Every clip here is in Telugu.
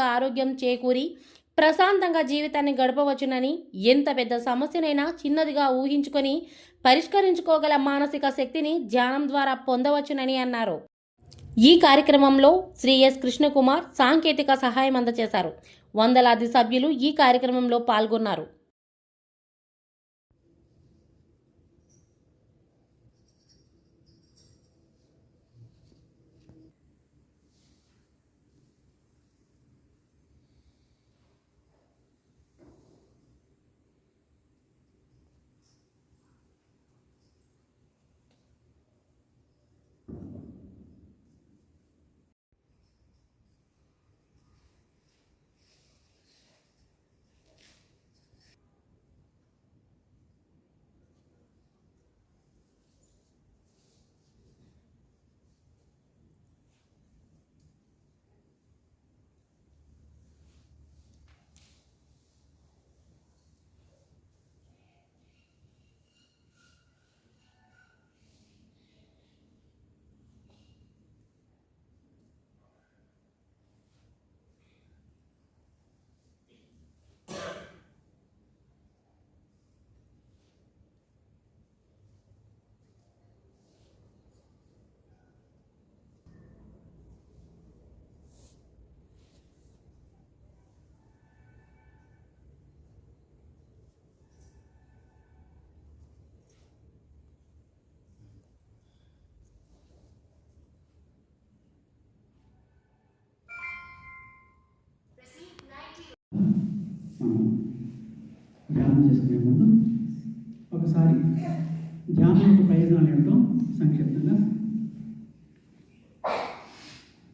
ఆరోగ్యం చేకూరి ప్రశాంతంగా జీవితాన్ని గడపవచ్చునని ఎంత పెద్ద సమస్యనైనా చిన్నదిగా ఊహించుకొని పరిష్కరించుకోగల మానసిక శక్తిని ధ్యానం ద్వారా పొందవచ్చునని అన్నారు. ఈ కార్యక్రమంలో శ్రీ ఎస్ కృష్ణకుమార్ సాంకేతిక సహాయం అందజేశారు వందలాది సభ్యులు ఈ కార్యక్రమంలో పాల్గొన్నారు. మనం ధ్యానం చేసుకునే ముందు ఒకసారి ధ్యానం యొక్క ప్రయోజనాలు ఏమిటో సంక్షిప్తంగా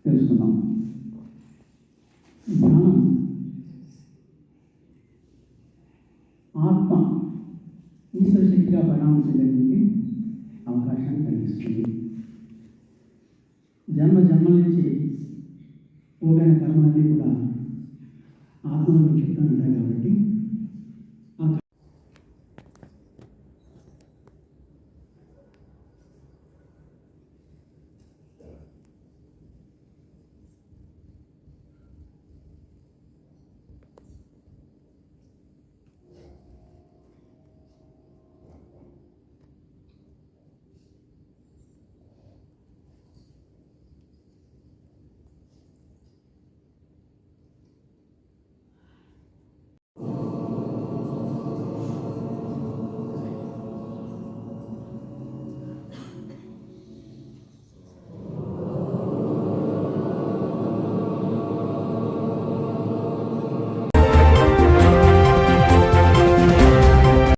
తెలుసుకుందాం. ధ్యానం ఆత్మ ఈశ్వర శక్తిగా పరిణామం చెందడానికి అవకాశం కలిగిస్తుంది. జన్మ జన్మల నుంచి పోగైన కర్మలన్నీ కూడా ఆహ్వానం చెప్తా ఉంటాం కాబట్టి